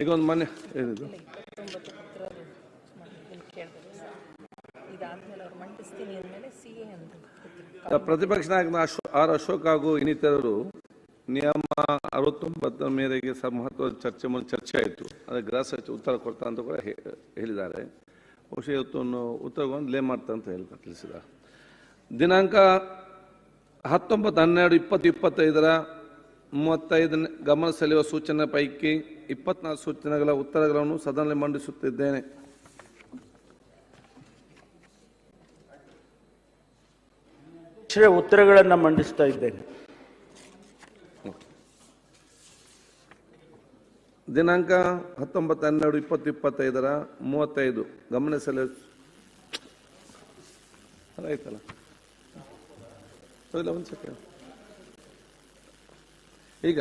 ಈಗ ಒಂದು ಮನೆ ಏನಿದು. ಪ್ರತಿಪಕ್ಷ ನಾಯಕನ ಆರ್ ಅಶೋಕ್ ಹಾಗೂ ಇನ್ನಿತರರು ನಿಯಮ ಅರವತ್ತೊಂಬತ್ತರ ಮೇರೆಗೆ ಸಹ ಮಹತ್ವದ ಚರ್ಚೆ ಮುಂದೆ ಚರ್ಚೆ ಆಯಿತು. ಅದಕ್ಕೆ ಗೃಹ ಸಚಿವ ಉತ್ತರ ಕೊಡ್ತಾ ಅಂತ ಕೂಡ ಹೇಳಿದ್ದಾರೆ. ಬಹುಶಃ ಇವತ್ತು ಒಂದು ಉತ್ತರವನ್ನು ಲೇ ಮಾಡ್ತಾ ಅಂತ ಹೇಳಿ ತಿಳಿಸಿದ. ದಿನಾಂಕ ಹತ್ತೊಂಬತ್ತು ಹನ್ನೆರಡು ಇಪ್ಪತ್ತು ಇಪ್ಪತ್ತೈದರ ಮೂವತ್ತೈದನೇ ಗಮನ ಸೆಳೆಯುವ ಸೂಚನೆ ಪೈಕಿ ಇಪ್ಪತ್ನಾಲ್ಕು ಸೂಚನೆಗಳ ಉತ್ತರಗಳನ್ನು ಸದನದಲ್ಲಿ ಮಂಡಿಸುತ್ತಿದ್ದೇನೆ. ಉತ್ತರಗಳನ್ನು ಮಂಡಿಸ್ತಾ ಇದ್ದೇನೆ. ದಿನಾಂಕ ಹತ್ತೊಂಬತ್ತು, ಹನ್ನೆರಡು, ಇಪ್ಪತ್ತು, ಇಪ್ಪತ್ತೈದರ ಮೂವತ್ತೈದು. ಗಮನಿಸಲು ಆಯ್ತಲ್ಲ? ಒಂದು ಸೆಕೆಂಡ್ ಈಗ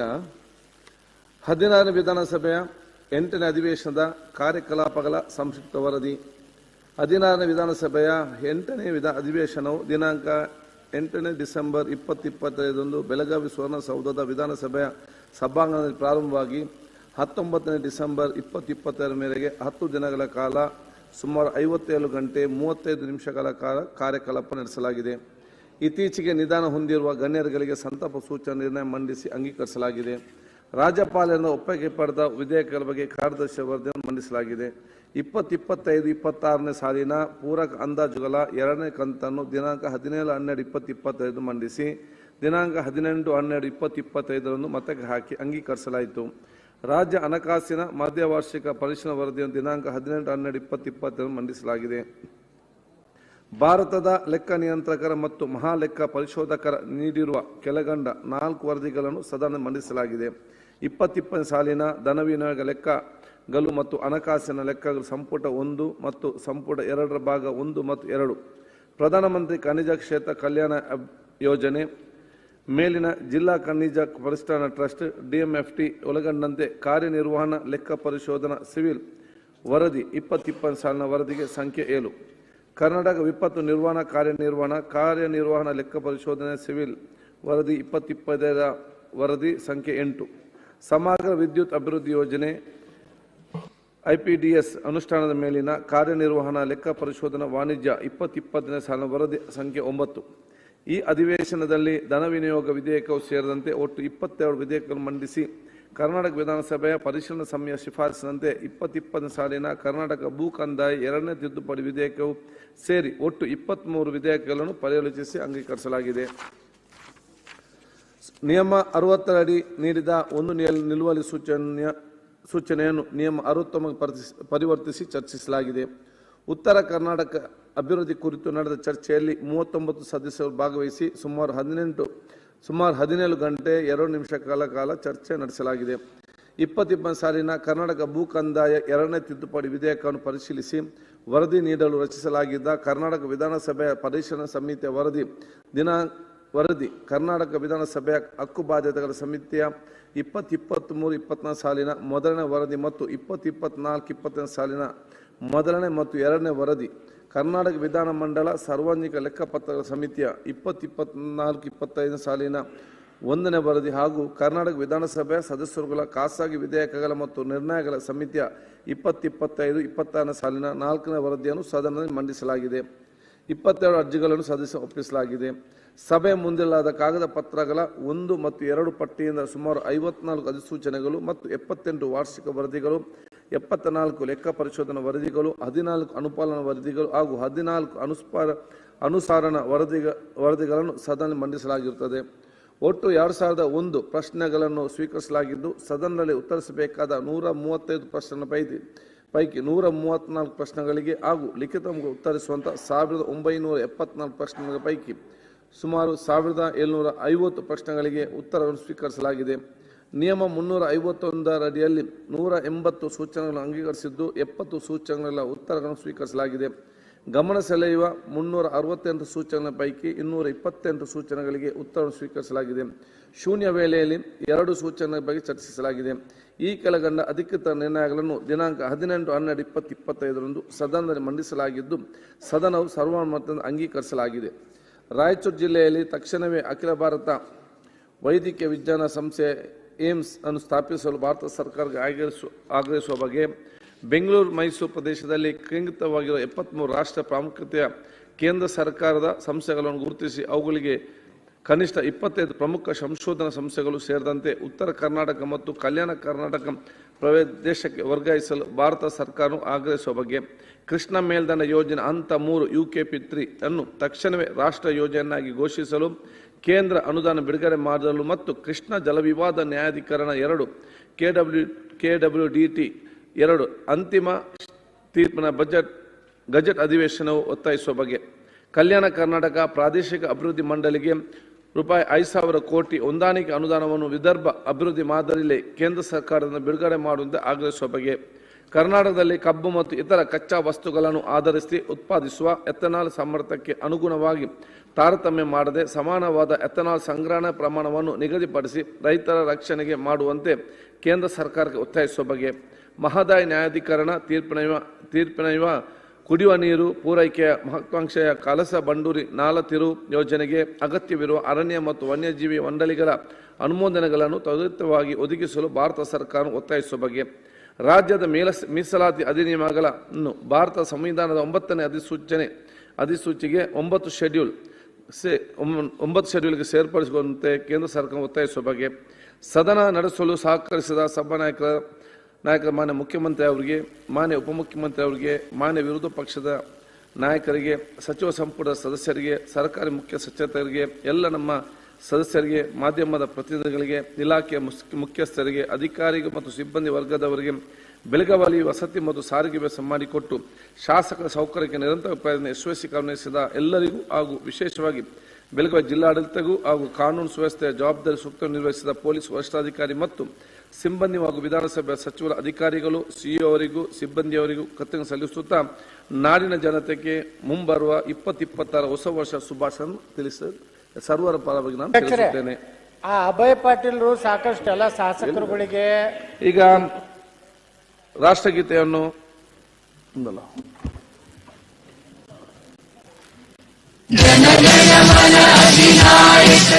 ಹದಿನಾರು ವಿಧಾನಸಭೆಯ ಎಂಟನೇ ಅಧಿವೇಶನದ ಕಾರ್ಯಕಲಾಪಗಳ ಸಂಕ್ಷಿಪ್ತ ವರದಿ. ಹದಿನಾರನೇ ವಿಧಾನಸಭೆಯ ಎಂಟನೇ ವಿಧ ಅಧಿವೇಶನವು ದಿನಾಂಕ ಎಂಟನೇ ಡಿಸೆಂಬರ್ ಇಪ್ಪತ್ತು, ಇಪ್ಪತ್ತೈದರಂದು ಬೆಳಗಾವಿ ಸುವರ್ಣಸೌಧದ ವಿಧಾನಸಭೆಯ ಸಭಾಂಗಣದಲ್ಲಿ ಪ್ರಾರಂಭವಾಗಿ ಹತ್ತೊಂಬತ್ತನೇ ಡಿಸೆಂಬರ್ ಇಪ್ಪತ್ತಿಪ್ಪತ್ತರ ಮೇರೆಗೆ ಹತ್ತು ದಿನಗಳ ಕಾಲ ಸುಮಾರು ಐವತ್ತೇಳು ಗಂಟೆ ಮೂವತ್ತೈದು ನಿಮಿಷಗಳ ಕಾಲ ಕಾರ್ಯಕಲಾಪ ನಡೆಸಲಾಗಿದೆ. ಇತ್ತೀಚೆಗೆ ನಿಧಾನ ಹೊಂದಿರುವ ಗಣ್ಯರುಗಳಿಗೆ ಸಂತಾಪ ಸೂಚನೆ ನಿರ್ಣಯ ಮಂಡಿಸಿ ಅಂಗೀಕರಿಸಲಾಗಿದೆ. ರಾಜ್ಯಪಾಲರಿಂದ ಒಪ್ಪಿಗೆ ಪಡೆದ ವಿಧೇಯಕಗಳ ಬಗ್ಗೆ ಕಾರ್ಯದರ್ಶಿ ವರದಿಯನ್ನು ಮಂಡಿಸಲಾಗಿದೆ. ಇಪ್ಪತ್ತು ಇಪ್ಪತ್ತೈದು ಇಪ್ಪತ್ತಾರನೇ ಸಾಲಿನ ಪೂರಕ ಅಂದಾಜುಗಳ ಎರಡನೇ ಕಂತನ್ನು ದಿನಾಂಕ ಹದಿನೇಳು ಹನ್ನೆರಡು ಇಪ್ಪತ್ತು ಇಪ್ಪತ್ತೈದು ಮಂಡಿಸಿ, ದಿನಾಂಕ ಹದಿನೆಂಟು ಹನ್ನೆರಡು ಇಪ್ಪತ್ತು ಇಪ್ಪತ್ತೈದರಂದು ಮತಕ್ಕೆ ಹಾಕಿ ಅಂಗೀಕರಿಸಲಾಯಿತು. ರಾಜ್ಯ ಹಣಕಾಸಿನ ಮಧ್ಯವಾರ್ಷಿಕ ಪರಿಶೀಲನಾ ವರದಿಯನ್ನು ದಿನಾಂಕ ಹದಿನೆಂಟು ಹನ್ನೆರಡು ಇಪ್ಪತ್ತು ಇಪ್ಪತ್ತನ್ನು ಮಂಡಿಸಲಾಗಿದೆ. ಭಾರತದ ಲೆಕ್ಕ ನಿಯಂತ್ರಕರ ಮತ್ತು ಮಹಾಲೆಕ್ಕ ಪರಿಶೋಧಕರ ನೀಡಿರುವ ಕೆಳಗಂಡ ನಾಲ್ಕು ವರದಿಗಳನ್ನು ಸದನ ಮಂಡಿಸಲಾಗಿದೆ. ಇಪ್ಪತ್ತಿಪ್ಪನೇ ಸಾಲಿನ ಧನ ವಿನಿಯೋಗ ಲೆಕ್ಕಗಳು ಮತ್ತು ಹಣಕಾಸಿನ ಲೆಕ್ಕಗಳು ಸಂಪುಟ ಒಂದು ಮತ್ತು ಸಂಪುಟ ಎರಡರ ಭಾಗ ಒಂದು ಮತ್ತು ಎರಡು. ಪ್ರಧಾನಮಂತ್ರಿ ಖನಿಜ ಕ್ಷೇತ್ರ ಕಲ್ಯಾಣ ಯೋಜನೆ ಮೇಲಿನ ಜಿಲ್ಲಾ ಖನಿಜ ಪರಿಷ್ಠಾನ ಟ್ರಸ್ಟ್ ಡಿಎಂಎಫ್ಟಿ ಒಳಗೊಂಡಂತೆ ಕಾರ್ಯನಿರ್ವಹಣಾ ಲೆಕ್ಕ ಪರಿಶೋಧನಾ ಸಿವಿಲ್ ವರದಿ ಇಪ್ಪತ್ತಿಪ್ಪತ್ತು ಸಾಲಿನ ವರದಿಗೆ ಸಂಖ್ಯೆ ಏಳು. ಕರ್ನಾಟಕ ವಿಪತ್ತು ನಿರ್ವಹಣಾ ಕಾರ್ಯನಿರ್ವಹಣಾ ಕಾರ್ಯನಿರ್ವಹಣಾ ಲೆಕ್ಕ ಪರಿಶೋಧನೆ ಸಿವಿಲ್ ವರದಿ ಇಪ್ಪತ್ತಿಪ್ಪತ್ತೈದರ ವರದಿ ಸಂಖ್ಯೆ ಎಂಟು. ಸಮಗ್ರ ವಿದ್ಯುತ್ ಅಭಿವೃದ್ಧಿ ಯೋಜನೆ ಐಪಿಡಿಎಸ್ ಅನುಷ್ಠಾನದ ಮೇಲಿನ ಕಾರ್ಯನಿರ್ವಹಣಾ ಲೆಕ್ಕ ಪರಿಶೋಧನಾ ವಾಣಿಜ್ಯ ಇಪ್ಪತ್ತಿಪ್ಪತ್ತನೇ ಸಾಲಿನ ವರದಿ ಸಂಖ್ಯೆ ಒಂಬತ್ತು. ಈ ಅಧಿವೇಶನದಲ್ಲಿ ಧನ ವಿನಿಯೋಗ ವಿಧೇಯಕವು ಸೇರಿದಂತೆ ಒಟ್ಟು ಇಪ್ಪತ್ತೆರಡು ವಿಧೇಯಕಗಳನ್ನು ಮಂಡಿಸಿ ಕರ್ನಾಟಕ ವಿಧಾನಸಭೆಯ ಪರಿಶೀಲನಾ ಸಮಿತಿಯ ಶಿಫಾರಸಿನಂತೆ ಇಪ್ಪತ್ತಿಪ್ಪತ್ತನೇ ಸಾಲಿನ ಕರ್ನಾಟಕ ಭೂ ಕಂದಾಯ ಎರಡನೇ ತಿದ್ದುಪಡಿ ವಿಧೇಯಕವು ಸೇರಿ ಒಟ್ಟು ಇಪ್ಪತ್ತ್ಮೂರು ವಿಧೇಯಕಗಳನ್ನು ಪರ್ಯಾಲೋಚಿಸಿ ಅಂಗೀಕರಿಸಲಾಗಿದೆ. ನಿಯಮ ಅರವತ್ತರಡಿ ನೀಡಿದ ಒಂದು ನಿಲ್- ನಿಲುವಳಿ ಸೂಚನೆಯ, ಸೂಚನೆಯನ್ನು ನಿಯಮ ಅರವತ್ತೊಂಬತ್ತು ಪರಿವರ್ತಿಸಿ ಚರ್ಚಿಸಲಾಗಿದೆ. ಉತ್ತರ ಕರ್ನಾಟಕ ಅಭಿವೃದ್ಧಿ ಕುರಿತು ನಡೆದ ಚರ್ಚೆಯಲ್ಲಿ ಮೂವತ್ತೊಂಬತ್ತು ಸದಸ್ಯರು ಭಾಗವಹಿಸಿ ಸುಮಾರು ಹದಿನೆಂಟು, ಸುಮಾರು ಹದಿನೇಳು ಗಂಟೆ ಎರಡು ನಿಮಿಷ ಕಾಲ ಕಾಲ ಚರ್ಚೆ ನಡೆಸಲಾಗಿದೆ. ಇಪ್ಪತ್ತಿಪ್ಪತ್ತು ಸಾಲಿನ ಕರ್ನಾಟಕ ಭೂ ಕಂದಾಯ ಎರಡನೇ ತಿದ್ದುಪಡಿ ವಿಧೇಯಕವನ್ನು ಪರಿಶೀಲಿಸಿ ವರದಿ ನೀಡಲು ರಚಿಸಲಾಗಿದ್ದ ಕರ್ನಾಟಕ ವಿಧಾನಸಭೆಯ ಪರಿಶೀಲನಾ ಸಮಿತಿಯ ವರದಿ ದಿನ, ವರದಿ ಕರ್ನಾಟಕ ವಿಧಾನಸಭೆಯ ಹಕ್ಕು ಬಾಧ್ಯತೆಗಳ ಸಮಿತಿಯ ಇಪ್ಪತ್ತು ಇಪ್ಪತ್ತ್ಮೂರು ಇಪ್ಪತ್ನಾಲ್ಕು ಸಾಲಿನ ಮೊದಲನೇ ವರದಿ ಮತ್ತು ಇಪ್ಪತ್ತು ಇಪ್ಪತ್ನಾಲ್ಕು ಇಪ್ಪತ್ತನೇ ಸಾಲಿನ ಮೊದಲನೇ ಮತ್ತು ಎರಡನೇ ವರದಿ ಕರ್ನಾಟಕ ವಿಧಾನಮಂಡಲ ಸಾರ್ವಜನಿಕ ಲೆಕ್ಕಪತ್ರಗಳ ಸಮಿತಿಯ ಇಪ್ಪತ್ತು ಇಪ್ಪತ್ನಾಲ್ಕು ಇಪ್ಪತ್ತೈದನೇ ಸಾಲಿನ ಒಂದನೇ ವರದಿ ಹಾಗೂ ಕರ್ನಾಟಕ ವಿಧಾನಸಭೆಯ ಸದಸ್ಯರುಗಳ ಖಾಸಗಿ ವಿಧೇಯಕಗಳ ಮತ್ತು ನಿರ್ಣಯಗಳ ಸಮಿತಿಯ ಇಪ್ಪತ್ತಿಪ್ಪತ್ತೈದು ಇಪ್ಪತ್ತಾರನೇ ಸಾಲಿನ ನಾಲ್ಕನೇ ವರದಿಯನ್ನು ಸದನದಲ್ಲಿ ಮಂಡಿಸಲಾಗಿದೆ. ಇಪ್ಪತ್ತೆರಡು ಅರ್ಜಿಗಳನ್ನು ಸದಸ್ಯ ಒಪ್ಪಿಸಲಾಗಿದೆ. ಸಭೆ ಮುಂದಿಲ್ಲದ ಕಾಗದ ಪತ್ರಗಳ ಒಂದು ಮತ್ತು ಎರಡು ಪಟ್ಟಿಯಿಂದ ಸುಮಾರು ಐವತ್ನಾಲ್ಕು ಅಧಿಸೂಚನೆಗಳು ಮತ್ತು ಎಪ್ಪತ್ತೆಂಟು ವಾರ್ಷಿಕ ವರದಿಗಳು ಎಪ್ಪತ್ತ ನಾಲ್ಕು ಲೆಕ್ಕ ಪರಿಶೋಧನಾ ವರದಿಗಳು, ಹದಿನಾಲ್ಕು ಅನುಪಾಲನಾ ವರದಿಗಳು ಹಾಗೂ ಹದಿನಾಲ್ಕು ಅನುಸ್ಪಾರ, ಅನುಸಾರಣ ವರದಿ ವರದಿಗಳನ್ನು ಸದನ ಮಂಡಿಸಲಾಗಿರುತ್ತದೆ. ಒಟ್ಟು ಎರಡು ಸಾವಿರದ ಒಂದು ಪ್ರಶ್ನೆಗಳನ್ನು ಸ್ವೀಕರಿಸಲಾಗಿದ್ದು, ಸದನದಲ್ಲಿ ಉತ್ತರಿಸಬೇಕಾದ ನೂರ ಮೂವತ್ತೈದು ಪ್ರಶ್ನೆ ಪೈಕಿ ಪೈಕಿ ನೂರ ಮೂವತ್ತ್ನಾಲ್ಕು ಪ್ರಶ್ನೆಗಳಿಗೆ ಹಾಗೂ ಲಿಖಿತ ಉತ್ತರಿಸುವಂಥ ಸಾವಿರದ ಒಂಬೈನೂರ ಎಪ್ಪತ್ನಾಲ್ಕು ಪ್ರಶ್ನೆಗಳ ಪೈಕಿ ಸುಮಾರು ಸಾವಿರದ ಏಳ್ನೂರ ಐವತ್ತು ಪ್ರಶ್ನೆಗಳಿಗೆ ಉತ್ತರವನ್ನು ಸ್ವೀಕರಿಸಲಾಗಿದೆ. ನಿಯಮ ಮುನ್ನೂರ ಐವತ್ತೊಂದರ ಅಡಿಯಲ್ಲಿ ನೂರ ಎಂಬತ್ತು ಸೂಚನೆಗಳನ್ನು ಅಂಗೀಕರಿಸಿದ್ದು ಎಪ್ಪತ್ತು ಸೂಚನೆಗಳ ಉತ್ತರಗಳನ್ನು ಸ್ವೀಕರಿಸಲಾಗಿದೆ. ಗಮನ ಸೆಳೆಯುವ ಮುನ್ನೂರ ಅರವತ್ತೆಂಟು ಸೂಚನೆಗಳ ಪೈಕಿ ಇನ್ನೂರ ಇಪ್ಪತ್ತೆಂಟು ಸೂಚನೆಗಳಿಗೆ ಉತ್ತರವನ್ನು ಸ್ವೀಕರಿಸಲಾಗಿದೆ. ಶೂನ್ಯ ವೇಳೆಯಲ್ಲಿ ಎರಡು ಸೂಚನೆಗಳ ಬಗ್ಗೆ ಚರ್ಚಿಸಲಾಗಿದೆ. ಈ ಕೆಳಗಂಡ ಅಧಿಕೃತ ನಿರ್ಣಯಗಳನ್ನು ದಿನಾಂಕ ಹದಿನೆಂಟು ಹನ್ನೆರಡು ಇಪ್ಪತ್ತು ಇಪ್ಪತ್ತೈದರಂದು ಸದನದಲ್ಲಿ ಮಂಡಿಸಲಾಗಿದ್ದು, ಸದನವು ಸರ್ವಾನುಮತದಿಂದ ಅಂಗೀಕರಿಸಲಾಗಿದೆ. ರಾಯಚೂರು ಜಿಲ್ಲೆಯಲ್ಲಿ ತಕ್ಷಣವೇ ಅಖಿಲ ಭಾರತ ವೈದ್ಯಕೀಯ ವಿಜ್ಞಾನ ಸಂಸ್ಥೆ ಏಮ್ಸ್ ಅನ್ನು ಸ್ಥಾಪಿಸಲು ಭಾರತ ಸರ್ಕಾರಕ್ಕೆ ಆಗ್ರಹಿಸುವ ಆಗ್ರಹಿಸುವ ಬಗ್ಗೆ ಬೆಂಗಳೂರು, ಮೈಸೂರು ಪ್ರದೇಶದಲ್ಲಿ ಕೇಂದ್ರಿತವಾಗಿರುವ ಎಪ್ಪತ್ತ್ಮೂರು ರಾಷ್ಟ್ರ ಪ್ರಾಮುಖ್ಯತೆಯ ಕೇಂದ್ರ ಸರ್ಕಾರದ ಸಂಸ್ಥೆಗಳನ್ನು ಗುರುತಿಸಿ ಅವುಗಳಿಗೆ ಕನಿಷ್ಠ ಇಪ್ಪತ್ತೈದು ಪ್ರಮುಖ ಸಂಶೋಧನಾ ಸಂಸ್ಥೆಗಳು ಸೇರಿದಂತೆ ಉತ್ತರ ಕರ್ನಾಟಕ ಮತ್ತು ಕಲ್ಯಾಣ ಕರ್ನಾಟಕ ಪ್ರದೇಶಕ್ಕೆ ವರ್ಗಾಯಿಸಲು ಭಾರತ ಸರ್ಕಾರವು ಆಗ್ರಹಿಸುವ ಬಗ್ಗೆ ಕೃಷ್ಣ ಮೇಲ್ದಂಡ ಯೋಜನೆ ಹಂತ ಮೂರು ಯು ಕೆ ಪಿ ತ್ರೀ ಅನ್ನು ತಕ್ಷಣವೇ ರಾಷ್ಟ್ರ ಯೋಜನೆಯನ್ನಾಗಿ ಘೋಷಿಸಲು ಕೇಂದ್ರ ಅನುದಾನ ಬಿಡುಗಡೆ ಮಾಡಲು ಮತ್ತು ಕೃಷ್ಣ ಜಲವಿವಾದ ನ್ಯಾಯಾಧಿಕರಣ ಎರಡು, ಕೆಡಬ್ಲ್ಯೂ ಕೆಡಬ್ಲ್ಯೂ ಡಿ ಟಿ ಎರಡು, ಅಂತಿಮ ತೀರ್ಪಿನ ಬಜೆಟ್, ಗಜೆಟ್ ಅಧಿವೇಶನವು ಒತ್ತಾಯಿಸುವ ಬಗ್ಗೆ. ಕಲ್ಯಾಣ ಕರ್ನಾಟಕ ಪ್ರಾದೇಶಿಕ ಅಭಿವೃದ್ಧಿ ಮಂಡಳಿಗೆ ರೂಪಾಯಿ ಐದು ಸಾವಿರ ಕೋಟಿ ಹೊಂದಾಣಿಕೆ ಅನುದಾನವನ್ನು ವಿದರ್ಭ ಅಭಿವೃದ್ಧಿ ಮಾದರಿಯಲ್ಲಿ ಕೇಂದ್ರ ಸರ್ಕಾರದಿಂದ ಬಿಡುಗಡೆ ಮಾಡುವಂತೆ ಆಗ್ರಹಿಸುವ ಬಗ್ಗೆ. ಕರ್ನಾಟಕದಲ್ಲಿ ಕಬ್ಬು ಮತ್ತು ಇತರ ಕಚ್ಚಾ ವಸ್ತುಗಳನ್ನು ಆಧರಿಸಿ ಉತ್ಪಾದಿಸುವ ಎಥನಾಲ್ ಸಾಮರ್ಥ್ಯಕ್ಕೆ ಅನುಗುಣವಾಗಿ ತಾರತಮ್ಯ ಮಾಡದೆ ಸಮಾನವಾದ ಎಥನಾಲ್ ಸಂಗ್ರಹಣಾ ಪ್ರಮಾಣವನ್ನು ನಿಗದಿಪಡಿಸಿ ರೈತರ ರಕ್ಷಣೆಗೆ ಮಾಡುವಂತೆ ಕೇಂದ್ರ ಸರ್ಕಾರಕ್ಕೆ ಒತ್ತಾಯಿಸುವ ಬಗ್ಗೆ ಮಹದಾಯಿ ನ್ಯಾಯಾಧಿಕರಣ ತೀರ್ಪಿನ ತೀರ್ಪಿನ ಕುಡಿಯುವ ನೀರು ಪೂರೈಕೆಯ ಮಹತ್ವಾಂಕ್ಷೆಯ ಕಲಸ ಬಂಡೂರಿ ನಾಲತಿರು ಯೋಜನೆಗೆ ಅಗತ್ಯವಿರುವ ಅರಣ್ಯ ಮತ್ತು ವನ್ಯಜೀವಿ ಮಂಡಳಿಗಳ ಅನುಮೋದನೆಗಳನ್ನು ತ್ವರಿತವಾಗಿ ಒದಗಿಸಲು ಭಾರತ ಸರ್ಕಾರ ಒತ್ತಾಯಿಸುವ ಬಗ್ಗೆ ರಾಜ್ಯದ ಮೇಲ ಮೀಸಲಾತಿ ಅಧಿನಿಯಮಗಳನ್ನು ಭಾರತ ಸಂವಿಧಾನದ ಒಂಬತ್ತನೇ ಅಧಿಸೂಚನೆ, ಅಧಿಸೂಚಿಗೆ ಒಂಬತ್ತು ಶೆಡ್ಯೂಲ್ ಸೇ ಒಂಬತ್ತು ಶೆಡ್ಯೂಲ್ಗೆ ಸೇರ್ಪಡಿಸುವಂತೆ ಕೇಂದ್ರ ಸರ್ಕಾರ ಒತ್ತಾಯಿಸುವ ಬಗ್ಗೆ ಸದನ ನಡೆಸಲು ಸಹಕರಿಸಿದ ಸಭಾನಾಯಕರ ನಾಯಕರ ಮಾನ್ಯ ಮುಖ್ಯಮಂತ್ರಿ ಅವರಿಗೆ, ಮಾನ್ಯ ಉಪಮುಖ್ಯಮಂತ್ರಿ ಅವರಿಗೆ, ಮಾನ್ಯ ವಿರೋಧ ಪಕ್ಷದ ನಾಯಕರಿಗೆ, ಸಚಿವ ಸಂಪುಟ ಸದಸ್ಯರಿಗೆ, ಸರ್ಕಾರಿ ಮುಖ್ಯ ಸಚೇತಕರಿಗೆ, ಎಲ್ಲ ನಮ್ಮ ಸದಸ್ಯರಿಗೆ, ಮಾಧ್ಯಮದ ಪ್ರತಿನಿಧಿಗಳಿಗೆ, ಇಲಾಖೆಯ ಮುಖ್ಯಸ್ಥರಿಗೆ ಅಧಿಕಾರಿಗಳು ಮತ್ತು ಸಿಬ್ಬಂದಿ ವರ್ಗದವರಿಗೆ ಬೆಳಗಾವಲಿ ವಸತಿ ಮತ್ತು ಸಾರಿಗೆ ವ್ಯವಸ್ಥೆ ಮಾಡಿಕೊಟ್ಟು ಶಾಸಕರ ಸೌಕರ್ಯಕ್ಕೆ ನಿರಂತರ ಪ್ರಯತ್ನ ಯಶಸ್ವಿ ಗಮನಿಸಿದ ಎಲ್ಲರಿಗೂ ಹಾಗೂ ವಿಶೇಷವಾಗಿ ಬೆಳಗಾವಿ ಜಿಲ್ಲಾಡಳಿತಗೂ ಹಾಗೂ ಕಾನೂನು ಸುವ್ಯವಸ್ಥೆಯ ಜವಾಬ್ದಾರಿ ಸೂಕ್ತ ನಿರ್ವಹಿಸಿದ ಪೊಲೀಸ್ ವರಿಷ್ಠಾಧಿಕಾರಿ ಮತ್ತು ಸಿಬ್ಬಂದಿ ಹಾಗೂ ವಿಧಾನಸಭೆ ಸಚಿವರ ಅಧಿಕಾರಿಗಳು, ಸಿಇಒ ಅವರಿಗೂ ಸಿಬ್ಬಂದಿಯವರಿಗೂ ಕೃತಜ್ಞ ಸಲ್ಲಿಸುತ್ತಾ ನಾಡಿನ ಜನತೆಗೆ ಮುಂಬರುವ ಇಪ್ಪತ್ತಿಪ್ಪತ್ತರ ಹೊಸ ವರ್ಷ ಶುಭಾಶಯ ತಿಳಿಸ ಸರ್ವರ ಪರವಾಗಿ ನಾನು ತಿಳಿಸುತ್ತೇನೆ ಆ ಅಭಯ್ ಪಾಟೀಲ್ರು ಸಾಕಷ್ಟೆಲ್ಲ ಶಾಸಕರುಗಳಿಗೆ ಈಗ ರಾಷ್ಟ್ರಗೀತೆಯನ್ನು ಒಂದಲ್ಲ. ಜನಗಣಮನ ಅಧಿನಾಯಕ